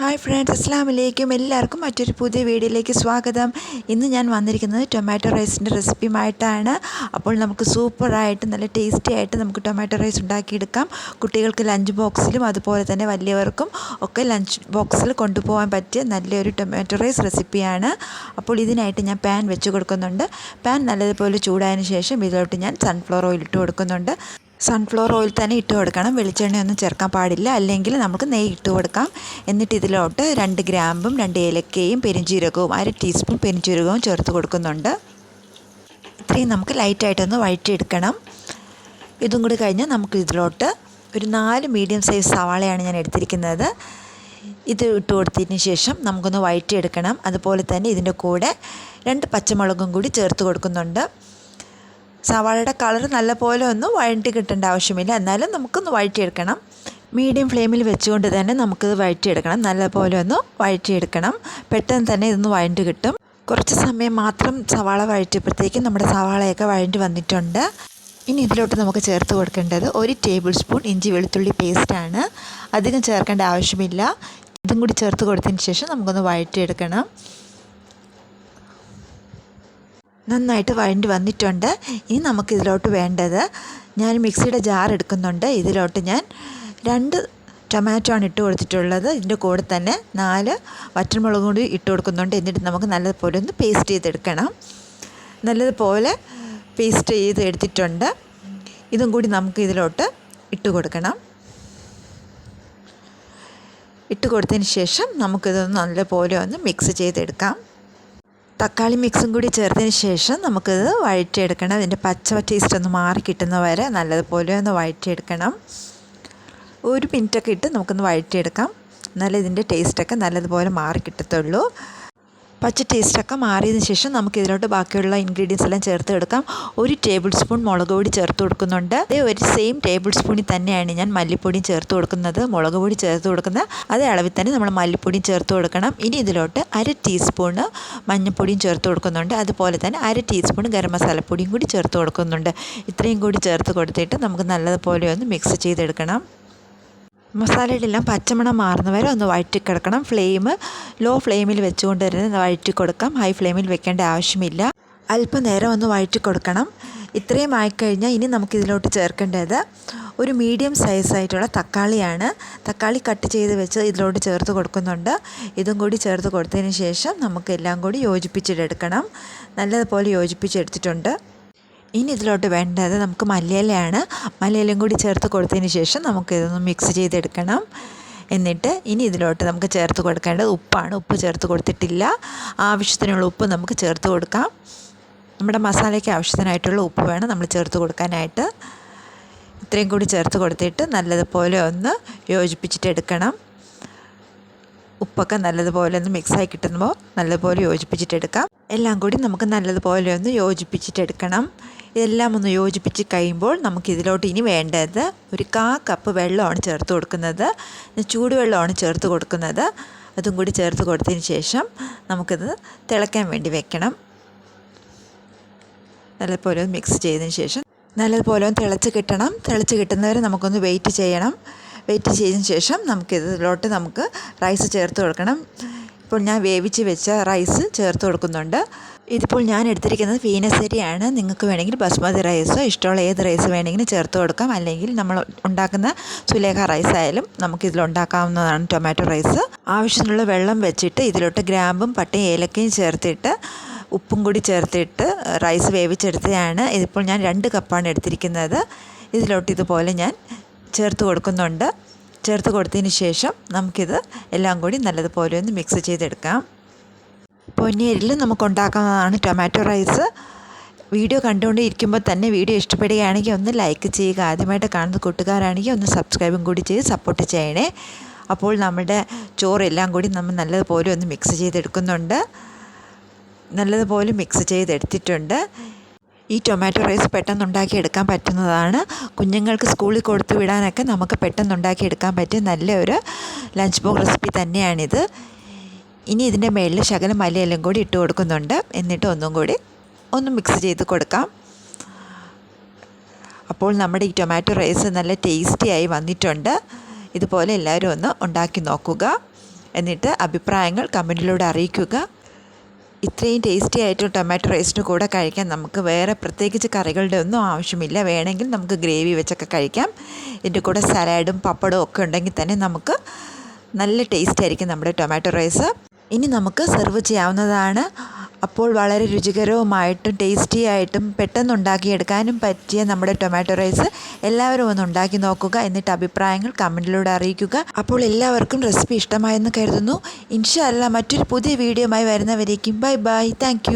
Hi friends അസ്സാം വലൈക്കും എല്ലാവർക്കും മറ്റൊരു പുതിയ വീഡിയോയിലേക്ക് സ്വാഗതം. ഇന്ന് ഞാൻ വന്നിരിക്കുന്നത് ടൊമാറ്റോ റൈസിന്റെ റെസിപ്പിയുമായിട്ടാണ്. അപ്പോൾ നമുക്ക് സൂപ്പറായിട്ട് നല്ല ടേസ്റ്റി ആയിട്ട് നമുക്ക് ടൊമാറ്റോ റൈസ് ഉണ്ടാക്കിയെടുക്കാം. കുട്ടികൾക്ക് ലഞ്ച് ബോക്സിലും അതുപോലെ തന്നെ വലിയവർക്കും ഒക്കെ ലഞ്ച് ബോക്സിൽ കൊണ്ടുപോകാൻ പറ്റിയ നല്ലൊരു ടൊമാറ്റോ റൈസ് റെസിപ്പിയാണ്. അപ്പോൾ ഇതിനായിട്ട് ഞാൻ പാൻ വെച്ച് കൊടുക്കുന്നുണ്ട്. പാൻ നല്ലതുപോലെ ചൂടായതിന് ശേഷം ഇതിലോട്ട് ഞാൻ സൺഫ്ലവർ ഓയിൽ ഇട്ട് കൊടുക്കുന്നുണ്ട്. സൺഫ്ലവർ ഓയിൽ തന്നെ ഇട്ട് കൊടുക്കണം. വെളിച്ചെണ്ണയൊന്നും ചേർക്കാൻ പാടില്ല. അല്ലെങ്കിൽ നമുക്ക് നെയ്യ് ഇട്ട് കൊടുക്കാം. എന്നിട്ട് ഇതിലോട്ട് രണ്ട് ഗ്രാമ്പും രണ്ട് ഏലക്കയും പെരിഞ്ചീരകവും അര ടീസ്പൂൺ പെരിഞ്ചീരകവും ചേർത്ത് കൊടുക്കുന്നുണ്ട്. ഇത്രയും നമുക്ക് ലൈറ്റായിട്ടൊന്ന് വഴറ്റിയെടുക്കണം. ഇതും കൂടി കഴിഞ്ഞ് നമുക്ക് ഇതിലോട്ട് ഒരു നാല് മീഡിയം സൈസ് സവാളയാണ് ഞാൻ എടുത്തിരിക്കുന്നത്. ഇത് ഇട്ട് കൊടുത്തതിന് ശേഷം നമുക്കൊന്ന് വഴറ്റിയെടുക്കണം. അതുപോലെ തന്നെ ഇതിന്റെ കൂടെ രണ്ട് പച്ചമുളകും കൂടി ചേർത്ത് കൊടുക്കുന്നുണ്ട്. സവാളയുടെ കളർ നല്ലപോലെ ഒന്ന് വഴറ്റി കിട്ടേണ്ട ആവശ്യമില്ല. എന്നാലും നമുക്കൊന്ന് വഴറ്റിയെടുക്കണം. മീഡിയം ഫ്ലെയിമിൽ വെച്ചുകൊണ്ട് തന്നെ നമുക്കിത് വഴറ്റിയെടുക്കണം. നല്ലപോലെ ഒന്ന് വഴറ്റിയെടുക്കണം. പെട്ടെന്ന് തന്നെ ഇതൊന്ന് വഴറ്റി കിട്ടും. കുറച്ച് സമയം മാത്രം സവാള വഴറ്റിയപ്പോഴത്തേക്കും നമ്മുടെ സവാളയൊക്കെ വഴറ്റി വന്നിട്ടുണ്ട്. ഇനി ഇതിലോട്ട് നമുക്ക് ചേർത്ത് കൊടുക്കേണ്ടത് ഒരു ടേബിൾ സ്പൂൺ ഇഞ്ചി വെളുത്തുള്ളി പേസ്റ്റാണ് അധികം ചേർക്കേണ്ട ആവശ്യമില്ല. ഇതും കൂടി ചേർത്ത് കൊടുത്തതിന് ശേഷം നമുക്കൊന്ന് വഴറ്റിയെടുക്കണം. നന്നായിട്ട് വഴണ്ടി വന്നിട്ടുണ്ട്. ഇനി നമുക്ക് ഇതിലോട്ട് വേണ്ടത് ഞാൻ മിക്സിയുടെ ജാർ എടുക്കുന്നുണ്ട്. ഇതിലോട്ട് ഞാൻ രണ്ട് ടൊമാറ്റോ ആണ് ഇട്ട് കൊടുത്തിട്ടുള്ളത്. ഇതിന്റെ കൂടെ തന്നെ നാല് വറ്റൽമുളകും കൂടി ഇട്ട് കൊടുക്കുന്നുണ്ട്. എന്നിട്ട് നമുക്ക് നല്ലതുപോലെ ഒന്ന് പേസ്റ്റ് ചെയ്തെടുക്കണം. നല്ലതുപോലെ പേസ്റ്റ് ചെയ്ത് എടുത്തിട്ടുണ്ട് ഇതും കൂടി നമുക്ക് ഇതിലോട്ട് ഇട്ട് കൊടുക്കണം. ഇട്ട് കൊടുത്തതിന് ശേഷം നമുക്കിതൊന്ന് നല്ലപോലെ ഒന്ന് മിക്സ് ചെയ്തെടുക്കാം. തക്കാളി മിക്സും കൂടി ചേർത്തതിന് ശേഷം നമുക്കിത് വഴറ്റിയെടുക്കണം. അതിന്റെ പച്ച ടേസ്റ്റ് ഒന്ന് മാറി കിട്ടുന്ന വരെ നല്ലതുപോലെ ഒന്ന് വഴറ്റിയെടുക്കണം. ഒരു മിനിറ്റൊക്കെ ഇട്ട് നമുക്കൊന്ന് വഴറ്റിയെടുക്കാം. എന്നാലേ ഇതിന്റെ ടേസ്റ്റൊക്കെ നല്ലതുപോലെ മാറി കിട്ടത്തുള്ളൂ. പച്ച ടേസ്റ്റൊക്കെ മാറിയതിന് ശേഷം നമുക്ക് ഇതിലോട്ട് ബാക്കിയുള്ള ഇൻഗ്രീഡിയൻസ് എല്ലാം ചേർത്ത് എടുക്കാം. ഒരു ടേബിൾ സ്പൂൺ മുളക് പൊടി ചേർത്ത് കൊടുക്കുന്നുണ്ട്. അതേ ഒരു സെയിം ടേബിൾ സ്പൂണിൽ തന്നെയാണ് ഞാൻ മല്ലിപ്പൊടിയും ചേർത്ത് കൊടുക്കുന്നത്. മുളക് പൊടി ചേർത്ത് കൊടുക്കുന്നത്. അതേ അളവിൽ തന്നെ നമ്മൾ മല്ലിപ്പൊടിയും ചേർത്ത് കൊടുക്കണം. ഇനി ഇതിലോട്ട് അര ടീസ്പൂണ് മഞ്ഞൾപ്പൊടിയും ചേർത്ത് കൊടുക്കുന്നുണ്ട്. അതുപോലെ തന്നെ അര ടീസ്പൂൺ ഗരം മസാലപ്പൊടിയും കൂടി ചേർത്ത് കൊടുക്കുന്നുണ്ട്. ഇത്രയും കൂടി ചേർത്ത് കൊടുത്തിട്ട് നമുക്ക് നല്ലതുപോലെ ഒന്ന് മിക്സ് ചെയ്തെടുക്കണം. മസാലയുടെ എല്ലാം പച്ചമണം മാറുന്നവരെ ഒന്ന് വഴറ്റി കിടക്കണം ഫ്ലെയിം ലോ ഫ്ലെയിമിൽ വെച്ചുകൊണ്ട് തന്നെ വഴറ്റി കൊടുക്കാം ഹൈ ഫ്ലെയിമിൽ വെക്കേണ്ട ആവശ്യമില്ല. അല്പനേരം ഒന്ന് വഴറ്റി കൊടുക്കണം ഇത്രയും ആയിക്കഴിഞ്ഞാൽ ഇനി നമുക്കിതിലോട്ട് ചേർക്കേണ്ടത് ഒരു മീഡിയം സൈസായിട്ടുള്ള തക്കാളിയാണ്. തക്കാളി കട്ട് ചെയ്ത് വെച്ച് ഇതിലോട്ട് ചേർത്ത് കൊടുക്കുന്നുണ്ട്. ഇതും കൂടി ചേർത്ത് കൊടുത്തതിന് ശേഷം നമുക്ക് എല്ലാം കൂടി യോജിപ്പിച്ചിട്ടെടുക്കണം നല്ലതുപോലെ യോജിപ്പിച്ചെടുത്തിട്ടുണ്ട്. ഇനി ഇതിലോട്ട് വേണ്ടത് നമുക്ക് മല്ലിയിലയാണ്. മല്ലിയിലയും കൂടി ചേർത്ത് കൊടുത്തതിന് ശേഷം നമുക്ക് ഇതൊന്ന് മിക്സ് ചെയ്തെടുക്കണം. എന്നിട്ട് ഇനി ഇതിലോട്ട് നമുക്ക് ചേർത്ത് കൊടുക്കേണ്ടത് ഉപ്പാണ്. ഉപ്പ് ചേർത്ത് കൊടുത്തിട്ടില്ല. ആവശ്യത്തിനുള്ള ഉപ്പ് നമുക്ക് ചേർത്ത് കൊടുക്കാം. നമ്മുടെ മസാലയ്ക്ക് ആവശ്യത്തിനായിട്ടുള്ള ഉപ്പ് വേണം നമ്മൾ ചേർത്ത് കൊടുക്കാനായിട്ട്. ഇത്രയും കൂടി ചേർത്ത് കൊടുത്തിട്ട് നല്ലതുപോലെ ഒന്ന് യോജിപ്പിച്ചിട്ടെടുക്കണം ഉപ്പൊക്കെ നല്ലതുപോലെ ഒന്ന് മിക്സായി കിട്ടുമ്പോൾ നല്ലതുപോലെ യോജിപ്പിച്ചിട്ടെടുക്കാം എല്ലാം കൂടി നമുക്ക് നല്ലതുപോലെ ഒന്ന് യോജിപ്പിച്ചിട്ടെടുക്കണം ഇതെല്ലാം ഒന്ന് യോജിപ്പിച്ച് കഴിയുമ്പോൾ നമുക്കിതിലോട്ട് ഇനി വേണ്ടത് ഒരു കാ കപ്പ് വെള്ളമാണ് ചേർത്ത് കൊടുക്കുന്നത്. ചൂടുവെള്ളമാണ് ചേർത്ത് കൊടുക്കുന്നത്. അതും കൂടി ചേർത്ത് കൊടുത്തതിന് ശേഷം നമുക്കിത് തിളയ്ക്കാൻ വേണ്ടി വെക്കണം. നല്ലപോലെ മിക്സ് ചെയ്തതിന് ശേഷം നല്ലതുപോലെ ഒന്ന് തിളച്ച് കിട്ടണം. തിളച്ച് കിട്ടുന്നവരെ നമുക്കൊന്ന് വെയിറ്റ് ചെയ്യണം. വെയിറ്റ് ചെയ്തതിന് ശേഷം നമുക്കിതിലോട്ട് നമുക്ക് റൈസ് ചേർത്ത് കൊടുക്കണം. ഇപ്പോൾ ഞാൻ വേവിച്ച് വെച്ച റൈസ് ചേർത്ത് കൊടുക്കുന്നുണ്ട്. ഇതിപ്പോൾ ഞാൻ എടുത്തിരിക്കുന്നത് വീനസരിയാണ് നിങ്ങൾക്ക് വേണമെങ്കിൽ ബസ്മതി റൈസോ ഇഷ്ടമുള്ള ഏത് റൈസ് വേണമെങ്കിലും ചേർത്ത് കൊടുക്കാം. അല്ലെങ്കിൽ നമ്മൾ ഉണ്ടാക്കുന്ന സുലേഖ റൈസ് ആയാലും നമുക്കിതിൽ ഉണ്ടാക്കാവുന്നതാണ് ടൊമാറ്റോ റൈസ് ആവശ്യത്തിനുള്ള വെള്ളം വെച്ചിട്ട് ഇതിലോട്ട് ഗ്രാമ്പും പട്ടയും ഏലക്കയും ചേർത്തിട്ട് ഉപ്പും കൂടി ചേർത്തിട്ട് റൈസ് വേവിച്ചെടുത്തതാണ്. ഇതിപ്പോൾ ഞാൻ രണ്ട് കപ്പാണ് എടുത്തിരിക്കുന്നത്. ഇതിലോട്ട് ഇതുപോലെ ഞാൻ ചേർത്ത് കൊടുക്കുന്നുണ്ട്. ചേർത്ത് കൊടുത്തതിന് ശേഷം നമുക്കിത് എല്ലാം കൂടി നല്ലതുപോലെ ഒന്ന് മിക്സ് ചെയ്തെടുക്കാം. പൊന്നിയരിൽ നമുക്ക് ഉണ്ടാക്കാവുന്നതാണ് ടൊമാറ്റോ റൈസ്. വീഡിയോ കണ്ടുകൊണ്ട് ഇരിക്കുമ്പോൾ തന്നെ വീഡിയോ ഇഷ്ടപ്പെടുകയാണെങ്കിൽ ഒന്ന് ലൈക്ക് ചെയ്യുക. ആദ്യമായിട്ട് കാണുന്ന കൂട്ടുകാരാണെങ്കിൽ ഒന്ന് സബ്സ്ക്രൈബും കൂടി ചെയ്ത് സപ്പോർട്ട് ചെയ്യണേ. അപ്പോൾ നമ്മുടെ ചോറെല്ലാം കൂടി നമ്മൾ നല്ലതുപോലെ ഒന്ന് മിക്സ് ചെയ്തെടുക്കുന്നുണ്ട്. നല്ലതുപോലെ മിക്സ് ചെയ്തെടുത്തിട്ടുണ്ട്. ഈ ടൊമാറ്റോ റൈസ് പെട്ടെന്ന് എടുക്കാൻ പറ്റുന്നതാണ്. കുഞ്ഞുങ്ങൾക്ക് സ്കൂളിൽ കൊടുത്തു വിടാനൊക്കെ നമുക്ക് പെട്ടെന്ന് എടുക്കാൻ പറ്റിയ നല്ലൊരു ലഞ്ച് ബോക്സ് റെസിപ്പി തന്നെയാണിത്. ഇനി ഇതിന്റെ മേളിൽ ശകലം മലയെല്ലാം കൂടി ഇട്ട് കൊടുക്കുന്നുണ്ട്. എന്നിട്ട് ഒന്നും കൂടി ഒന്ന് മിക്സ് ചെയ്ത് കൊടുക്കാം. അപ്പോൾ നമ്മുടെ ഈ ടൊമാറ്റോ റൈസ് നല്ല ടേസ്റ്റിയായി വന്നിട്ടുണ്ട്. ഇതുപോലെ എല്ലാവരും ഒന്ന് ഉണ്ടാക്കി നോക്കുക. എന്നിട്ട് അഭിപ്രായങ്ങൾ കമന്റിലൂടെ അറിയിക്കുക. ഇത്രയും ടേസ്റ്റി ആയിട്ട് ടൊമാറ്റോ റൈസിന്റെ കൂടെ കഴിക്കാൻ നമുക്ക് വേറെ പ്രത്യേകിച്ച് കറികളുടെ ഒന്നും ആവശ്യമില്ല. വേണമെങ്കിൽ നമുക്ക് ഗ്രേവി വെച്ചൊക്കെ കഴിക്കാം. ഇതിന്റെ കൂടെ സലാഡും പപ്പടവും ഒക്കെ ഉണ്ടെങ്കിൽ തന്നെ നമുക്ക് നല്ല ടേസ്റ്റ് ആയിരിക്കും നമ്മുടെ ടൊമാറ്റോ റൈസ് ഇനി നമുക്ക് സെർവ് ചെയ്യാവുന്നതാണ്. അപ്പോൾ വളരെ രുചികരവുമായിട്ടും ടേസ്റ്റി ആയിട്ടും പെട്ടെന്ന് ഉണ്ടാക്കിയെടുക്കാനും പറ്റിയ നമ്മുടെ ടൊമാറ്റോ റൈസ് എല്ലാവരും ഒന്ന് ഉണ്ടാക്കി നോക്കുക എന്നിട്ട് അഭിപ്രായങ്ങൾ കമന്റിലൂടെ അറിയിക്കുക. അപ്പോൾ എല്ലാവർക്കും റെസിപ്പി ഇഷ്ടമായെന്ന് കരുതുന്നു. ഇൻഷല്ല മറ്റൊരു പുതിയ വീഡിയോയുമായി വരുന്നവരേക്കും. Bye bye thank